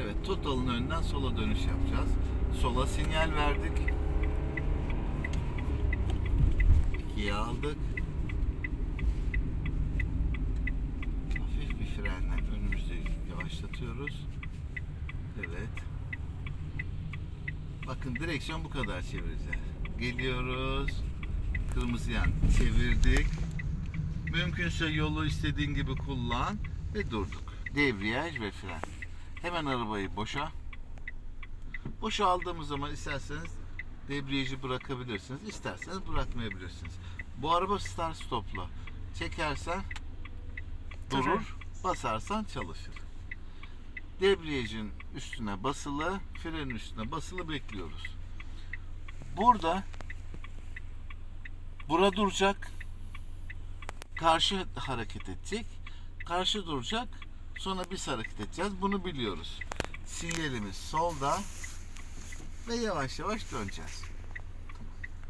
Evet, Total'ın önünden sola dönüş yapacağız. Sola sinyal verdik. İkiye aldık. Hafif bir frenle önümüzde yavaşlatıyoruz. Evet. Bakın direksiyon bu kadar çevireceğiz. Geliyoruz. Kırmızı yan çevirdik. Mümkünse yolu istediğin gibi kullan ve durduk. Debriyaj ve fren. Hemen arabayı boşa. Boşa aldığımız zaman isterseniz debriyajı bırakabilirsiniz. isterseniz bırakmayabilirsiniz. Bu araba start stopla. Çekersen durur, basarsan çalışır. Debriyajın üstüne basılı, frenin üstüne basılı bekliyoruz. Burada bura duracak. Karşı hareket edecek. Karşı duracak. Sonra biz hareket edeceğiz. Bunu biliyoruz. Sinyalimiz solda ve yavaş yavaş döneceğiz.